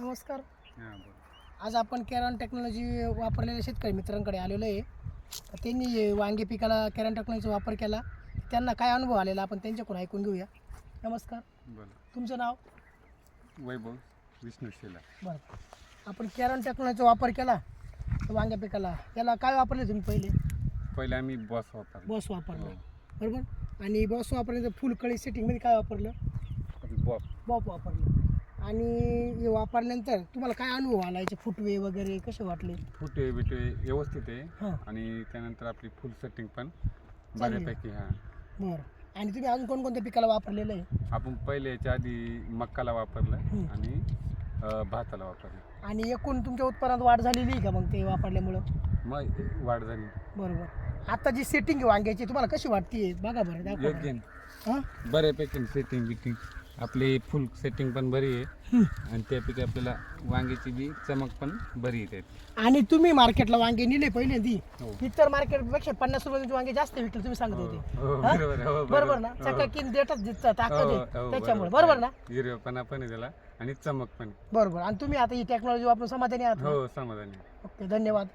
नमस्कार. हां आज आपण कॅरॉन टेक्नॉलॉजी वापरलेल्या शेतकरी मित्रांकडे आलेलो आहे. तर त्यांनी वांगे पिकाला कॅरॉन टेक्नॉलॉजीचा वापर केला त्यांना काय अनुभव आलेला आपण त्यांच्याकडून ऐकून घेऊया. नमस्कार. बोला. तुमचं नाव? वैभव विष्णू शेला बरं. आपण कॅरॉन टेक्नॉलॉजीचा वापर केला वांग्या पिकाला याला काय वापरले तुम्ही पहिले? पहिले आम्ही बस वापरलो. बॉस वापरलं. हो. बरोबर? आणि बॉस वापरल्यानंतर फुल कळी सेटिंगमध्ये काय वापरलं? बॉप बॉप वापरलं. आणि हे वापरल्यानंतर तुम्हाला काय अनुभव आला? याचे फुटवे वगैरे कसे वाटले? फुटे बिटे व्यवस्थित आहे. हां. आणि त्यानंतर आपली फुल सेटिंग पण. बऱ्यापैकी हां. बरं. आणि तुम्ही अजून कोणकोणत्या पिकाला वापरलेलं आहे? आपण पहिले याच्या आधी मक्काला वापरलं. आणि अं, भाताला वापरलं. आणि एकूण तुमच्या उत्पन्नात वाढ झालेली आहे का मग ते वापरल्यामुळं? मग वाढ झाली. बरोबर. आता जी सेटिंग वांग्याची तुम्हाला कशी वाटते बघा बरं दाखवा योग्य. बरं. आहे. हां? बऱ्यापैकी सेटिंग बिटिंग. आपली फुल सेटिंग पण बरी आहे. आणि त्यापैकी आपल्याला वांग्याची बी चमक पण बरी येते. आणि तुम्ही मार्केटला वांगे नेले पहिल्यांदी. हो. इतर मार्केटपेक्षा पन्नास रुपयाचे वांगे जास्त विकले तुम्ही सांगत होते. हो, हां? बरोबर हो, बरोबर. ना. चकाकीन देतच दिसतं ताकद हो, आहे. त्याच्यामुळे बरोबर ना? हिरवेपणा पण आहे त्याला आणि चमक पण. आहे. बरोबर. आणि तुम्ही आता ही टेक्नॉलॉजी वापरून समाधानी आहात? हो समाधानी ओके धन्यवाद.